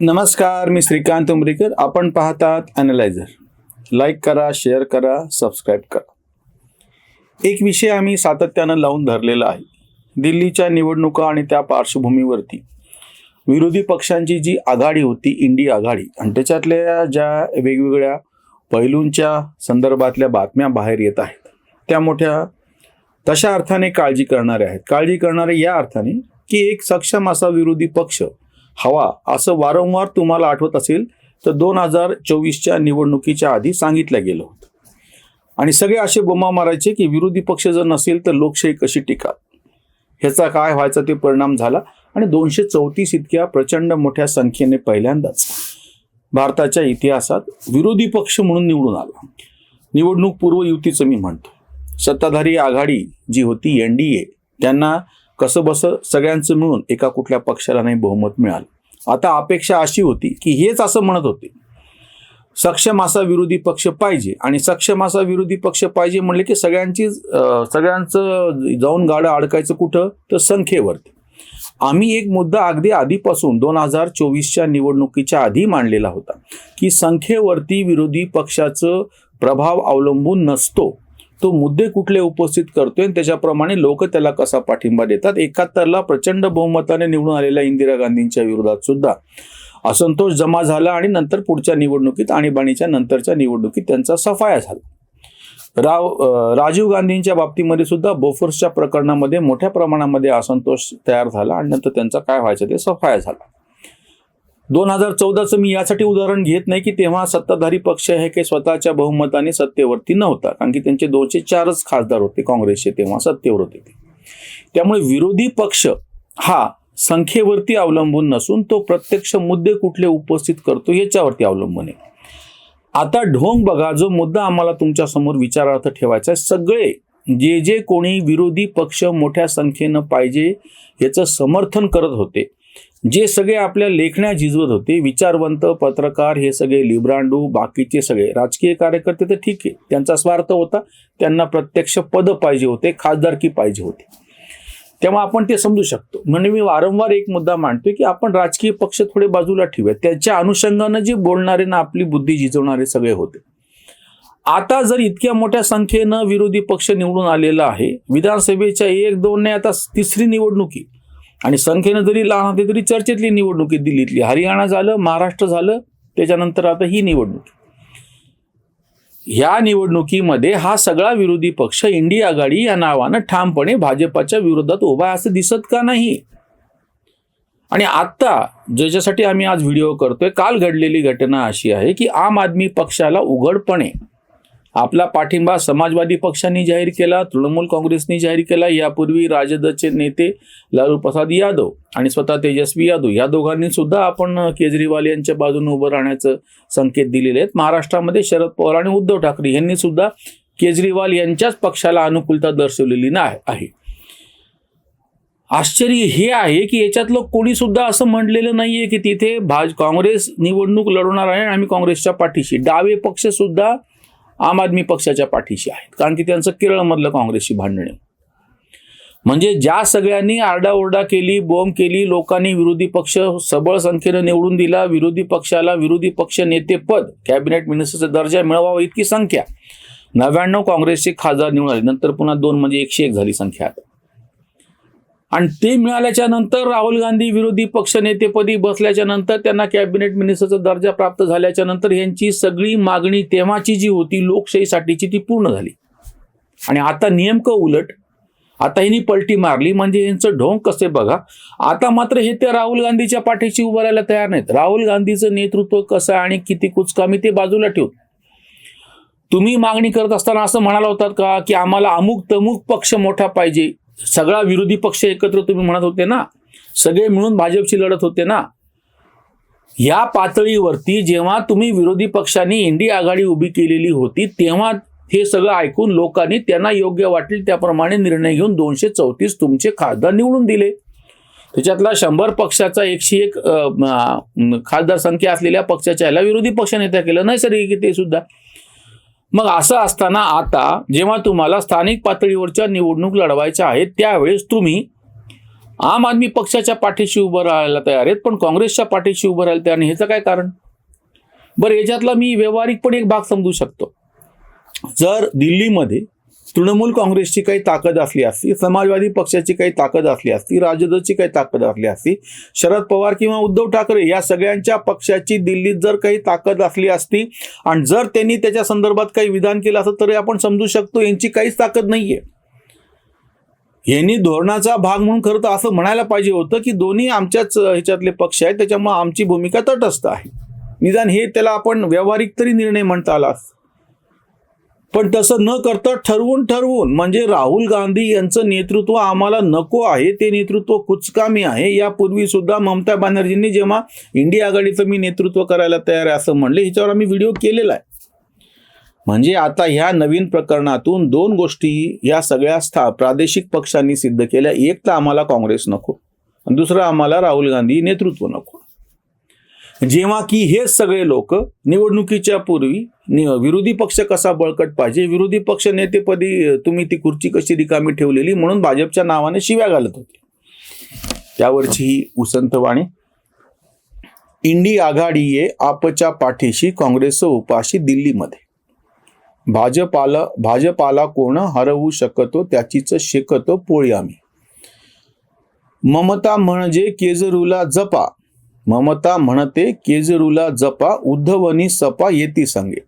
नमस्कार मी श्रीकांत उमरीकर. आपण पाहतात अॅनलायझर लाईक करा शेअर करा सबस्क्राईब करा. एक विषय आम्ही सातत्यानं लावून धरलेला आहे. दिल्लीच्या निवडणुका आणि त्या पार्श्वभूमीवरती विरोधी पक्षांची जी आघाडी होती इंडी आघाडी आणि त्याच्यातल्या ज्या वेगवेगळ्या पैलूंच्या संदर्भातल्या बातम्या बाहेर येत आहेत त्या मोठ्या तशा अर्थाने काळजी करणाऱ्या आहेत. काळजी करणारे या अर्थाने की एक सक्षम असा विरोधी पक्ष हवा असं वारंवार तुम्हाला आठवत असेल तर दोन हजार चोवीसच्या निवडणुकीच्या आधी सांगितलं गेलं होतं. आणि सगळे असे बोमा मारायचे की विरोधी पक्ष जर नसेल तर लोकशाही कशी टिकाल? ह्याचा काय व्हायचा ते परिणाम झाला. आणि दोनशे चौतीस इतक्या प्रचंड मोठ्या संख्येने पहिल्यांदाच भारताच्या इतिहासात विरोधी पक्ष म्हणून निवडून आला. निवडणूक पूर्व युतीचं मी म्हणतो. सत्ताधारी आघाडी जी होती एन डी ए त्यांना कसं बसं सगळ्यांचं मिळून एका कुठल्या पक्षाला नाही बहुमत मिळालं. आता अपेक्षा अशी होती की हेच असं म्हणत होते. सक्षम असा विरोधी पक्ष पाहिजे आणि सक्षम असा विरोधी पक्ष पाहिजे म्हणले की सगळ्यांची सगळ्यांचं जाऊन गाडं अडकायचं कुठं? तर संख्येवरती. आम्ही एक मुद्दा अगदी आधीपासून दोन हजार चोवीसच्या निवडणुकीच्या आधी मांडलेला होता की संख्येवरती विरोधी पक्षाचं प्रभाव अवलंबून नसतो. तो मुद्दे कुठले उपस्थित करतोय आणि त्याच्याप्रमाणे लोक त्याला कसा पाठिंबा देतात? एकाहत्तरला प्रचंड बहुमताने निवडून आलेल्या इंदिरा गांधींच्या विरोधात सुद्धा असंतोष जमा झाला आणि नंतर पुढच्या निवडणुकीत आणीबाणीच्या नंतरच्या निवडणुकीत त्यांचा सफाया झाला. राव राजीव गांधींच्या बाबतीमध्ये सुद्धा बोफोर्सच्या प्रकरणामध्ये मोठ्या प्रमाणामध्ये असंतोष तयार झाला आणि नंतर त्यांचा काय व्हायचं ते सफाया झाला. दोन हजार चौदाचं मी यासाठी उदाहरण घेत नाही की तेव्हा सत्ताधारी पक्ष हे काही स्वतःच्या बहुमताने सत्तेवरती नव्हता. कारण की त्यांचे दोनशे चारच खासदार होते काँग्रेसचे तेव्हा सत्तेवर होते ते. त्यामुळे विरोधी पक्ष हा संख्येवरती अवलंबून नसून तो प्रत्यक्ष मुद्दे कुठले उपस्थित करतो याच्यावरती अवलंबून आहे. आता ढोंग बघा जो मुद्दा आम्हाला तुमच्यासमोर विचारार्थ ठेवायचा आहे सगळे जे जे कोणी विरोधी पक्ष मोठ्या संख्येनं पाहिजे याचं समर्थन करत होते जे सगळे आपल्या लेखण्या झिजवत होते विचारवंत पत्रकार हे सगळे लिब्रांडू बाकीचे सगळे राजकीय कार्यकर्ते तर ठीक आहे त्यांचा स्वार्थ होता त्यांना प्रत्यक्ष पद पाहिजे होते खासदारकी पाहिजे होती. तेव्हा आपण ते समजू शकतो. म्हणजे मी वारंवार एक मुद्दा मांडतोय की आपण राजकीय पक्ष थोडे बाजूला ठेवूया त्याच्या अनुषंगानं जे बोलणारे ना आपली बुद्धी झिजवणारे सगळे होते. आता जर इतक्या मोठ्या संख्येनं विरोधी पक्ष निवडून आलेला आहे विधानसभेच्या एक दोन आता तिसरी निवडणुकी आणि संख्येनं जरी लहान होते तरी चर्चेतली निवडणुकी दिल्लीतली. हरियाणा झालं महाराष्ट्र झालं त्याच्यानंतर आता ही निवडणूक. ह्या निवडणुकीमध्ये हा सगळा विरोधी पक्ष इंडिया आघाडी या नावानं ठामपणे भाजपाच्या विरोधात उभा आहे असं दिसत का नाही? आणि आत्ता ज्याच्यासाठी आम्ही आज व्हिडिओ करतोय काल घडलेली घटना अशी आहे की आम आदमी पक्षाला उघडपणे आपला पाठिंबा समाजवादी पक्षांनी जाहीर केला तृणमूल काँग्रेसनी जाहीर केला. यापूर्वी राजदचे नेते लालू प्रसाद यादव आणि स्वतः तेजस्वी यादव या दोघांनी सुद्धा आपण केजरीवाल यांच्या बाजूने उभं राहण्याचं संकेत दिलेले आहेत. महाराष्ट्रामध्ये शरद पवार आणि उद्धव ठाकरे यांनी सुद्धा केजरीवाल यांच्याच पक्षाला अनुकूलता दर्शवलेली नाही आहे. आश्चर्य हे आहे की याच्यातलं कोणी सुद्धा असं म्हटलेलं नाहीये की तिथे भाज काँग्रेस निवडणूक लढवणार आहे आणि आम्ही काँग्रेसच्या पाठीशी. डावे पक्ष सुद्धा आम आदमी पक्षाच्या पाठीशी आहेत. कारण की त्यांचं केरळमधलं काँग्रेसशी भांडणे म्हणजे ज्या सगळ्यांनी आरडाओरडा केली बोंब केली लोकांनी विरोधी पक्ष सबळ संख्येनं निवडून दिला विरोधी पक्षाला विरोधी पक्ष नेतेपद कॅबिनेट मिनिस्टरचा दर्जा मिळवावा इतकी संख्या. नव्याण्णव काँग्रेसचे खासदार निवडून आले. नंतर पुन्हा दोन म्हणजे एकशे एक झाली संख्या आता. आणि ते मिळाल्याच्या नंतर राहुल गांधी विरोधी पक्ष नेतेपदी बसल्याच्या नंतर त्यांना कॅबिनेट मिनिस्टरचा दर्जा प्राप्त झाल्याच्यानंतर यांची सगळी मागणी तेव्हाची जी होती लोकशाहीसाठीची ती पूर्ण झाली. आणि आता नेमकं उलट आता यांनी पलटी मारली म्हणजे यांचं ढोंग कसे बघा. आता मात्र हे त्या राहुल गांधीच्या पाठीशी उभं राहायला तयार नाहीत. राहुल गांधीचं नेतृत्व कसं आहे आणि किती कुचकामी ते बाजूला ठेवून. तुम्ही मागणी करत असताना असं म्हणाला होतात का की आम्हाला अमुक तमुक पक्ष मोठा पाहिजे. सगळा विरोधी पक्ष एकत्र तुम्ही म्हणत होते ना सगळे मिळून भाजपशी लढत होते ना या पातळीवरती जेव्हा तुम्ही विरोधी पक्षांनी इंडिया आघाडी उभी केलेली होती तेव्हा हे सगळं ऐकून लोकांनी त्यांना योग्य वाटेल त्याप्रमाणे निर्णय घेऊन दोनशे चौतीस तुमचे खासदार निवडून दिले. त्याच्यातला शंभर पक्षाचा एकशे एक खासदार संख्या असलेल्या पक्षाच्या याला विरोधी पक्षनेत्या केलं. नैसर्गिक ते सुद्धा. मग असं असताना आता जेव्हा तुम्हाला स्थानिक पातळीवरच्या निवडणूक लढवायच्या आहेत त्यावेळेस तुम्ही आम आदमी पक्षाच्या पाठीशी उभं राहायला तयार आहेत पण काँग्रेसच्या पाठीशी उभं राहायला तयार नाही ह्याचं काय कारण? बरं याच्यातला मी व्यावहारिक पण एक भाग समजू शकतो. जर दिल्लीमध्ये तृणमूल काँग्रेसची काही ताकद असली असती समाजवादी पक्षाची काही ताकद असली असती राजदची काही ताकद असली असती शरद पवार किंवा उद्धव ठाकरे या सगळ्यांच्या पक्षाची दिल्लीत जर काही ताकद असली असती आणि जर त्यांनी त्याच्या संदर्भात काही विधान केलं असतं तरी आपण समजू शकतो यांची काहीच ताकद नाहीये. यांनी धोरणाचा भाग म्हणून खरं तर असं म्हणायला पाहिजे होतं की दोन्ही आमच्याच ह्याच्यातले पक्ष आहेत त्याच्यामुळे आमची भूमिका तटस्थ आहे. निदान हे त्याला आपण व्यावहारिक तरी निर्णय म्हणता आला पण तसं न करता ठरवून ठरवून म्हणजे राहुल गांधी यांचं नेतृत्व आम्हाला नको आहे ते नेतृत्व कुचकामी आहे. यापूर्वी सुद्धा ममता बॅनर्जींनी जेव्हा इंडिया आघाडीचं मी नेतृत्व करायला तयार आहे असं म्हणले ह्याच्यावर आम्ही व्हिडिओ केलेला आहे. म्हणजे आता ह्या नवीन प्रकरणातून दोन गोष्टी या सगळ्या स्था प्रादेशिक पक्षांनी सिद्ध केल्या. एक तर आम्हाला काँग्रेस नको दुसरं आम्हाला राहुल गांधी नेतृत्व नको. जेव्हा की हे सगळे लोक निवडणुकीच्या पूर्वी विरोधी पक्ष कसा बळकट पाहिजे विरोधी पक्ष नेतेपदी तुम्ही ती खुर्ची कशी रिकामी ठेवलेली म्हणून भाजपच्या नावाने शिव्या घालत होते. त्यावरची ही उसंतवाणी इंडी आघाडी ये आपच्या पाठीशी काँग्रेस उपाशी दिल्लीमध्ये. भाजपाला भाजपाला कोण हरवू शकतो त्याचीच शेकतो पोळी आम्ही. ममता म्हणजे केजरूला जपा ममता म्हणते केजरूला जपा उद्धवनी सपा येती संगे.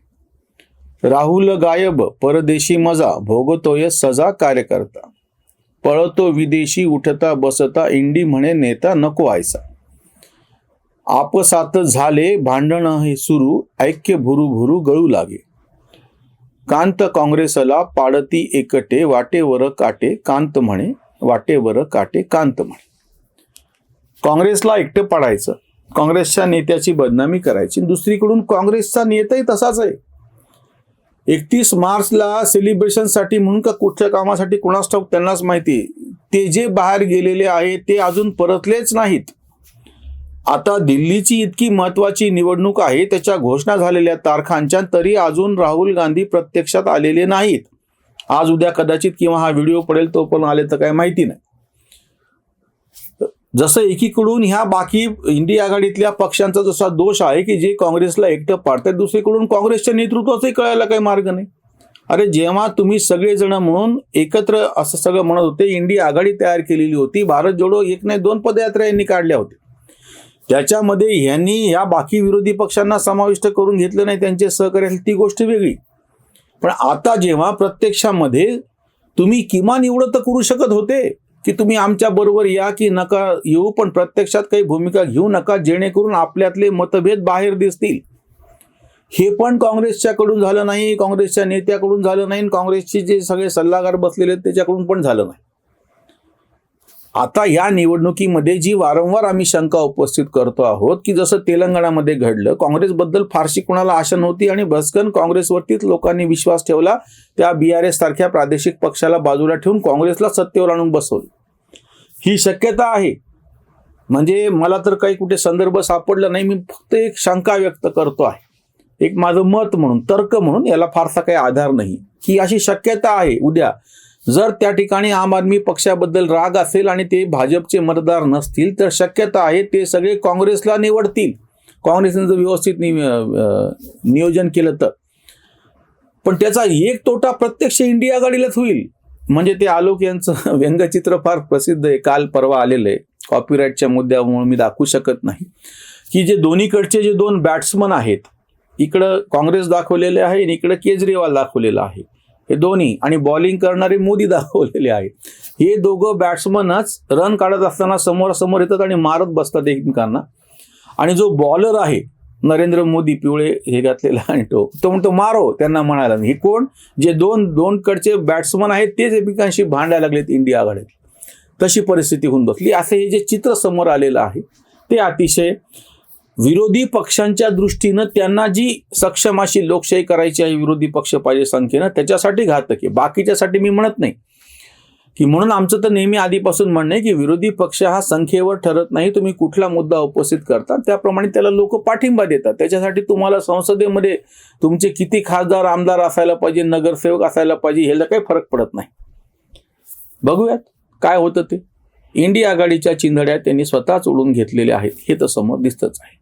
राहुल गायब परदेशी मजा भोगतोय सजा कार्यकर्ता. पळतो विदेशी उठता बसता इंडी म्हणे नेता नको आयसा. आपसात झाले भांडण हे सुरू ऐक्य भुरू भुरू गळू लागे. कांत काँग्रेसला पाडती एकटे वाटेवर काटे कांत म्हणे वाटेवर काटे कांत म्हणे. काँग्रेसला एकटं पाडायचं. काँग्रेसच्या नेत्याची बदनामी करायची. दुसरीकडून काँग्रेसचा नेताही तसाच आहे. एकतीस मार्चला सेलिब्रेशनसाठी म्हणून का कुठल्या कामासाठी कुणास ठाऊक त्यांनाच माहिती ते जे बाहेर गेलेले आहे ते अजून परतलेच नाहीत. आता दिल्लीची इतकी महत्वाची निवडणूक आहे त्याच्या घोषणा झालेल्या तारखांच्या तरी अजून राहुल गांधी प्रत्यक्षात आलेले नाहीत. आज उद्या कदाचित किंवा हा व्हिडिओ पडेल तो पण आले तर काय माहिती नाही. जसं एकीकडून ह्या बाकी इंडिया आघाडीतल्या पक्षांचा जसा दोष आहे की जे काँग्रेसला एकटं पाडतात दुसरीकडून काँग्रेसच्या नेतृत्वाचंही कळायला काही मार्ग नाही. अरे जेव्हा तुम्ही सगळेजण म्हणून एकत्र असं सगळं म्हणत होते इंडिया आघाडी तयार केलेली होती भारत जोडो एक नाही दोन पदयात्रा यांनी काढल्या होत्या. त्याच्यामध्ये यांनी या बाकी विरोधी पक्षांना समाविष्ट करून घेतलं नाही त्यांचे सहकार्य ती गोष्ट वेगळी. पण आता जेव्हा प्रत्यक्षामध्ये तुम्ही किमान एवढं तर करू शकत होते की तुम्ही आमच्या बरोबर या की नका येऊ पण प्रत्यक्षात काही भूमिका घेऊ नका जेणेकरून आपल्यातले मतभेद बाहेर दिसतील. हे पण काँग्रेसच्याकडून झालं नाही काँग्रेसच्या नेत्याकडून झालं नाही काँग्रेसचे जे सगळे सल्लागार बसलेले आहेत त्याच्याकडून पण झालं नाही. आता या निवडणुकीमध्ये जी वारंवार आम्ही शंका उपस्थित करतो आहोत की जसं तेलंगणामध्ये घडलं काँग्रेसबद्दल फारशी कुणाला आशा नव्हती आणि भस्कन काँग्रेसवरतीच लोकांनी विश्वास ठेवला त्या बी आर एस सारख्या प्रादेशिक पक्षाला बाजूला ठेवून काँग्रेसला सत्तेवर आणून बसवलं. ही शक्यता आहे. म्हणजे मला तर काही कुठे संदर्भ सापडला नाही मी फक्त एक शंका व्यक्त करतो आहे. एक माझं मत म्हणून तर्क म्हणून याला फारसा काही आधार नाही. ही अशी शक्यता आहे उद्या. जर त्या ठिकाणी आम आदमी पक्षाबद्दल राग असेल आणि ते भाजपचे मतदार नसतील तर शक्यता आहे ते सगळे काँग्रेसला निवडतील. काँग्रेसने जर व्यवस्थित नि नियोजन केलं तर. पण त्याचा एक तोटा प्रत्यक्ष इंडिया आघाडीलाच होईल. म्हणजे ते आलोक यांचं व्यंगचित्र फार प्रसिद्ध आहे. काल परवा आलेलं आहे. कॉपीराईटच्या मुद्द्यामुळे मी दाखवू शकत नाही. की जे दोन्हीकडचे जे दोन बॅट्समन आहेत इकडं काँग्रेस दाखवलेले आहे आणि इकडं केजरीवाल दाखवलेला आहे. हे दोन्ही आणि बॉलिंग करणारे मोदी दाखवलेले आहे. हे दोघं बॅट्समनच रन काढत असताना समोरासमोर येतात आणि मारत बसतात एकमेकांना. आणि जो बॉलर आहे नरेंद्र मोदी पिवळे हे घातलेला आणि तो तो म्हणतो मारो त्यांना म्हणायला हे कोण? जे दोन दोन कडचे बॅट्समन आहेत तेच एकमेकांशी भांडायला लागलेत इंडिया आघाडीत. तशी परिस्थिती होऊन बसली. असं हे जे चित्र समोर आलेलं आहे ते अतिशय विरोधी पक्षांच्या दृष्टीनं त्यांना जी सक्षम अशी लोकशाही करायची आहे विरोधी पक्ष पाहिजे संख्येनं त्याच्यासाठी घातक आहे. बाकीच्यासाठी मी म्हणत नाही. की म्हणून आमचं तर नेहमी आधीपासून म्हणणं आहे की विरोधी पक्ष हा संख्येवर ठरत नाही तुम्ही कुठला मुद्दा उपस्थित करता त्याप्रमाणे त्याला लोक पाठिंबा देतात. त्याच्यासाठी तुम्हाला संसदेमध्ये तुमचे किती खासदार आमदार असायला पाहिजे नगरसेवक असायला पाहिजे ह्याला काही फरक पडत नाही. बघूयात काय होतं ते. इंडिया आघाडीच्या चिंधड्या त्यांनी स्वतःच उडून घेतलेल्या आहेत हे तर समोर दिसतच आहे.